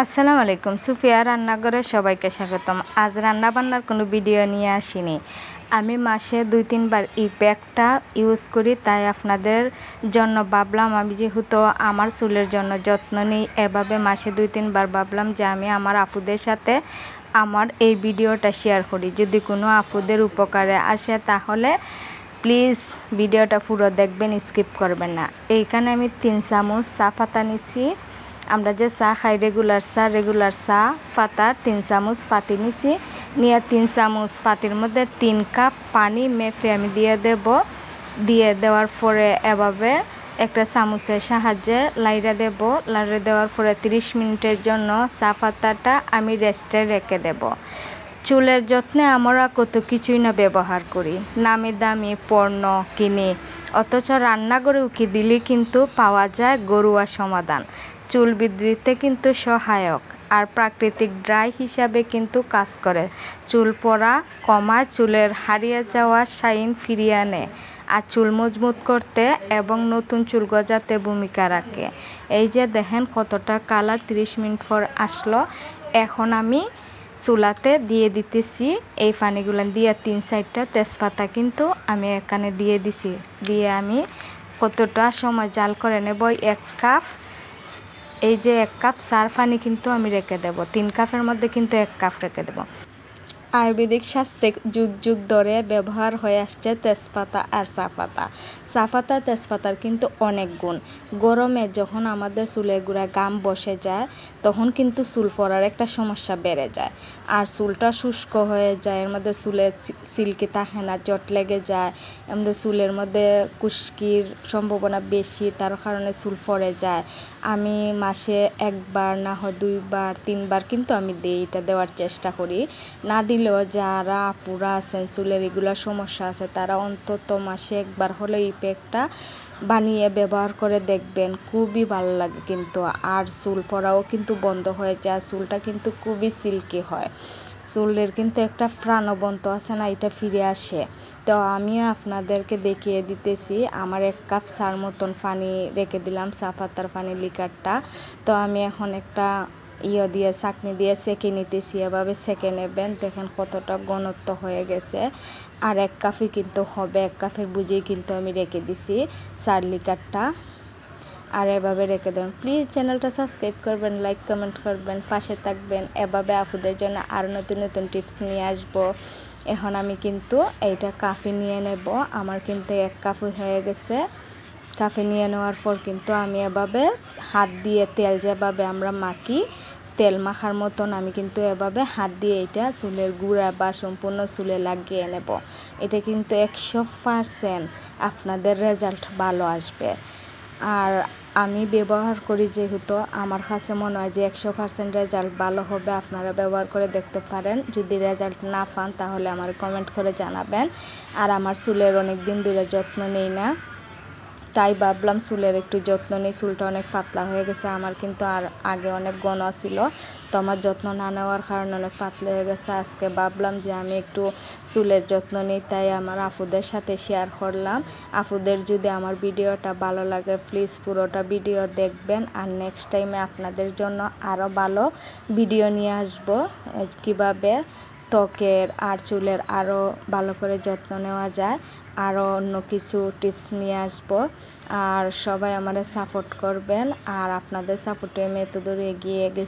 আসসালামু আলাইকুম। সুফিয়া রান্নাঘরে সবাইকে স্বাগতম। আজ রান্না বান্নার কোনো ভিডিও নিয়ে আসিনি। আমি মাসে দুই, তিনবার এই প্যাকটা ইউজ করি, তাই আপনাদের জন্য ভাবলাম, আমি যেহেতু আমার চুলের জন্য যত্ন নিই, এভাবে মাসে দুই, তিনবার ভাবলাম যে আমি আমার আপুদের সাথে আমার এই ভিডিওটা শেয়ার করি। যদি কোনো আপুদের উপকারে আসে, তাহলে প্লিজ ভিডিওটা পুরো দেখবেন স্কিপ করবেন না। এইখানে আমি তিন চামচ চা পাতা নিছি আমরা যে চা খাই রেগুলার চা রেগুলার চা, পাতা, তিন চামচ পাতি নিছি। নিয়ে তিন চামচ পাতির মধ্যে তিন কাপ পানি মেপে আমি দিয়ে দেব। দিয়ে দেওয়ার পরে এভাবে একটা চামচের সাহায্যে লাইরা দেব। লাইরা দেওয়ার পরে 30 মিনিটের জন্য চা পাতাটা আমি রেস্টে রেখে দেব। চুলের যত্নে আমরা কত কিছুই না ব্যবহার করি। নামি দামি পণ্য কিনি, অথচ রান্নাঘরে উকি দিলে কিন্তু পাওয়া যায় গরুয়া সমাধান। চুল বৃদ্ধিতে কিন্তু সহায়ক আর প্রাকৃতিক ড্রাই হিসাবে কিন্তু কাজ করে। চুল পড়া কমায় চুলের হারিয়ে যাওয়া শাইন ফিরিয়ে আনে আর চুল মজবুত করতে এবং নতুন চুল গজাতে ভূমিকা রাখে। এই যে দেখেন কতটা কালার 30 মিনিট পর আসলো। এখন আমি চুলাতে দিয়ে দিতেছি। এই পানিগুলো দিয়ে তিন চারটা তেজপাতা কিন্তু আমি এখানে দিয়ে দিছি। দিয়ে আমি কতটা সময় জাল করে নেব? এক কাপ এই যে এক কাপ সার পানি কিন্তু আমি রেখে দেব। তিন কাপের মধ্যে কিন্তু এক কাপ রেখে দেব। আয়ুর্বেদিক স্বাস্থ্যে যুগ যুগ ধরে ব্যবহার হয়ে আসছে তেজপাতা আর চাপাতা। সাফাতা তেজপাতার কিন্তু অনেক গুণ। গরমে যখন আমাদের চুলে গুঁড়া গাম বসে যায়, তখন কিন্তু চুল পড়ার একটা সমস্যা বেড়ে যায়। আর চুলটা শুষ্ক হয়ে যায়, এর মধ্যে চুলে সিল্কি থাকে না, জট লেগে যায় আমাদের চুলের মধ্যে কুস্কির সম্ভাবনা বেশি, তার কারণে চুল পড়ে যায়। আমি মাসে একবার, না হয় দুইবার, তিনবার কিন্তু আমি দিই, এটা দেওয়ার চেষ্টা করি। না দিলেও যারা আপুরা আছেন, চুলের এগুলো সমস্যা আছে, তারা অন্তত মাসে একবার হলে এই প্যাকটা বানিয়ে ব্যবহার করে দেখবেন। খুবই ভালো লাগে কিন্তু। আর চুল পড়াও কিন্তু বন্ধ হয়ে যায়। চুলটা কিন্তু খুবই সিল্কি হয়। চুলের কিন্তু একটা প্রাণবন্ত আছে না, এটা ফিরে আসে। তো আমিও আপনাদেরকে দেখিয়ে দিতেছি। আমার এক কাপ সার মতন পানি রেখে দিলাম, চা পাতার পানি লিকারটা তো আমি এখন একটা ইয়ে দিয়ে, চাকনি দিয়ে সেঁকে নিতেছি। এভাবে সেঁকে নেবেন, দেখেন কতটা ঘনত্ব হয়ে গেছে। আর এক কাপই কিন্তু হবে, এক কাপের বুঝেই কিন্তু আমি রেখে দিছি চার লিটারটা আর এভাবে রেখে দেবেন প্লিজ চ্যানেলটা সাবস্ক্রাইব করবেন, লাইক, কমেন্ট করবেন, পাশে থাকবেন। এভাবে আপুদের জন্য আর নতুন নতুন টিপস নিয়ে আসব। এখন আমি কিন্তু এইটা কাফি নিয়ে নেব। আমার কিন্তু এক কাফি হয়ে গেছে। কাফি নিয়ে নেওয়ার পর কিন্তু আমি এভাবে হাত দিয়ে তেল যেভাবে আমরা মাখি, তেল মাখার মতন আমি কিন্তু এভাবে হাত দিয়ে এটা চুলের গুঁড়া বা সম্পূর্ণ চুলে লাগিয়ে নেব। এটা কিন্তু একশো পারসেন্ট আপনাদের রেজাল্ট ভালো আসবে। আর আমি ব্যবহার করি যেহেতু আমার কাছে মনে হয় যে একশো পার্সেন্ট রেজাল্ট ভালো হবে, আপনারা ব্যবহার করে দেখতে পারেন। যদি রেজাল্ট না পান তাহলে আমার কমেন্ট করে জানাবেন। আর আমার চুলের অনেক দিন ধরে যত্ন নেই না। তাই ভাবলাম চুলের একটু যত্ন নিই, চুলটা অনেক পাতলা হয়ে গেছে, আমার কিন্তু আর আগে অনেক গণ ছিল তো আমার যত্ন না নেওয়ার কারণে অনেক পাতলা হয়ে গেছে। আজকে ভাবলাম যে আমি একটু চুলের যত্ন নিই, তাই আমার আফুদের সাথে শেয়ার করলাম। আফুদের যদি আমার ভিডিওটা ভালো লাগে প্লিজ পুরোটা ভিডিও দেখবেন, আর নেক্সট টাইমে আপনাদের জন্য আরও ভালো ভিডিও নিয়ে আসব কীভাবে ত্বকের আর চুলের আরও ভালো করে যত্ন নেওয়া যায়। আরও অন্য কিছু টিপস নিয়ে আসব। আর সবাই আমাদের সাপোর্ট করবেন। আর আপনাদের সাপোর্টে আমি এত এগিয়ে গেছে।